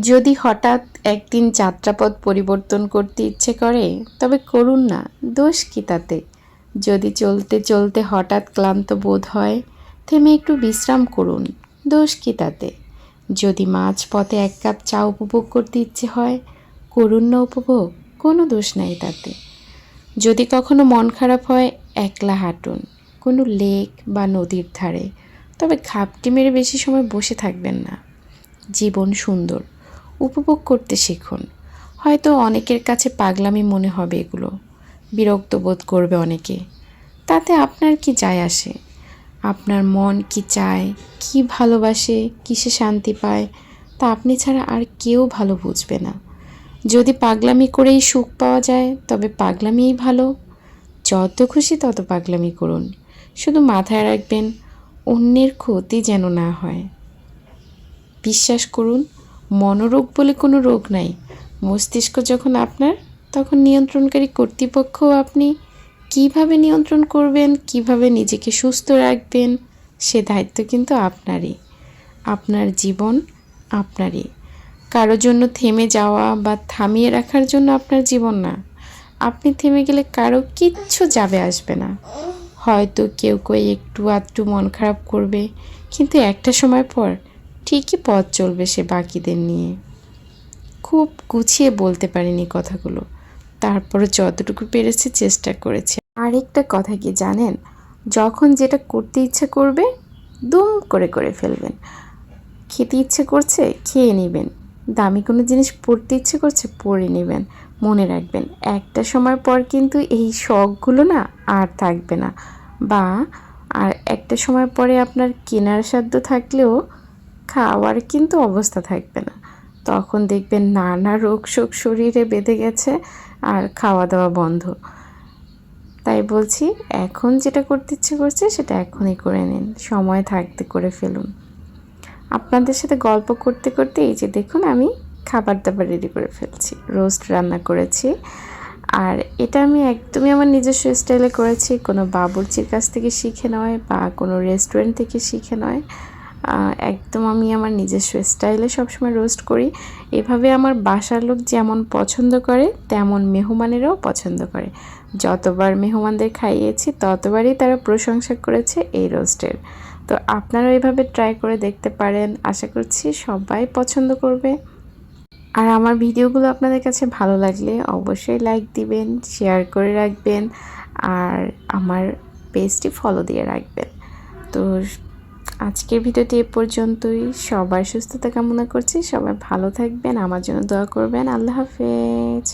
যদি হঠাৎ একদিন যাত্রাপথ পরিবর্তন করতে ইচ্ছে করে, তবে করুন না, দোষ কি তাতে? যদি চলতে চলতে হঠাৎ ক্লান্ত বোধ হয়, থেমে একটু বিশ্রাম করুন, দোষ কি তাতে? যদি মাঝ পথে এক কাপ চা উপভোগ করতে ইচ্ছে হয়, করুন না উপভোগ, কোনো দোষ নাই তাতে। যদি কখনো মন খারাপ হয়, একলা হাঁটুন, কোনো লেক বা নদীর ধারে, তবে ঘাপটি মেরে বেশি সময় বসে থাকবেন না। জীবন সুন্দর। উপভোগ করতে শিখুন। হয়তো অনেকের কাছে পাগলামি মনে হবে এগুলো। বিরক্ত বোধ করবে অনেকে। তাতে আপনার কি যায় আসে? আপনার মন কি চায়? কি ভালোবাসে? কিসে শান্তি পায়? তা আপনি ছাড়া আর কেউ ভালো বুঝবে না। যদি পাগলামি করেই সুখ পাওয়া যায়, তবে পাগলামিই ভালো। যত খুশি তত পাগলামি করুন। শুধু মাথায় রাখবেন, অন্যের ক্ষতি যেন না হয়। বিশ্বাস করুন মনোরোগ বলে কোনো রোগ নাই। মস্তিষ্ক যখন আপনার, তখন নিয়ন্ত্রণকারী কর্তৃপক্ষও আপনি কীভাবে নিয়ন্ত্রণ করবেন, কীভাবে নিজেকে সুস্থ রাখবেন, সে দায়িত্ব কিন্তু আপনারই। আপনার জীবন আপনারই। কারোর জন্য থেমে যাওয়া বা থামিয়ে রাখার জন্য আপনার জীবন না। আপনি থেমে গেলে কারও কিচ্ছু যাবে আসবে না। হয়তো কেউ কেউ একটু আধটু মন খারাপ করবে, কিন্তু একটা সময় পর ঠিকই পথ চলবে সে বাকিদের নিয়ে। খুব গুছিয়ে বলতে পারিনি কথাগুলো। তারপরে যতটুকু পেরেছে চেষ্টা করেছি। আরেকটা কথা কি জানেন? যখন যেটা করতে ইচ্ছা করবে, দুম করে করে ফেলবেন। খেতে ইচ্ছে করছে, খেয়ে নেবেন। দামি কোনো জিনিস পড়তে ইচ্ছে করছে পরে নেবেন। মনে রাখবেন, একটা সময় পর কিন্তু এই শখগুলো না আর থাকবে না। বা, আর একটা সময় পরে আপনার কেনার সাধ্য থাকলেও খাওয়ার কিন্তু অবস্থা থাকবে না। তখন দেখবেন নানা রোগ শোক শরীরে বেঁধে গেছে আর খাওয়া দাওয়া বন্ধ। তাই বলছি, এখন যেটা করতে ইচ্ছে করছে সেটা এখনই করে নিন। সময় থাকতে করে ফেলুন। আপনাদের সাথে গল্প করতে করতে এই যে দেখুন, আমি খাবার দাবার রেডি করে ফেলছি। রোস্ট রান্না করেছি। আর এটা আমি একদমই আমার নিজস্ব স্টাইলে করেছি। কোনো বাবুর্চির কাছ থেকে শিখে নয় বা কোনো রেস্টুরেন্ট থেকে শিখে নয়। একদম আমি আমার নিজস্ব স্টাইলে সবসময় রোস্ট করি। এভাবে আমার বাসার লোক যেমন পছন্দ করে, তেমন মেহমানেরাও পছন্দ করে। যতবার মেহমানদের খাইয়েছি, ততবারই তারা প্রশংসা করেছে এই রোস্টের। তো আপনারাও এভাবে ট্রাই করে দেখতে পারেন। আশা করছি সবাই পছন্দ করবে। আর আমার ভিডিওগুলো আপনাদের কাছে ভালো লাগলে অবশ্যই লাইক দিবেন শেয়ার করে রাখবেন, আর আমার পেজটি ফলো দিয়ে রাখবেন। তো আজকের ভিডিওটি এ পর্যন্তই। সবার সুস্থতা কামনা করছি। সবাই ভালো থাকবেন, আমার জন্য দোয়া করবেন। আল্লাহ হাফেজ।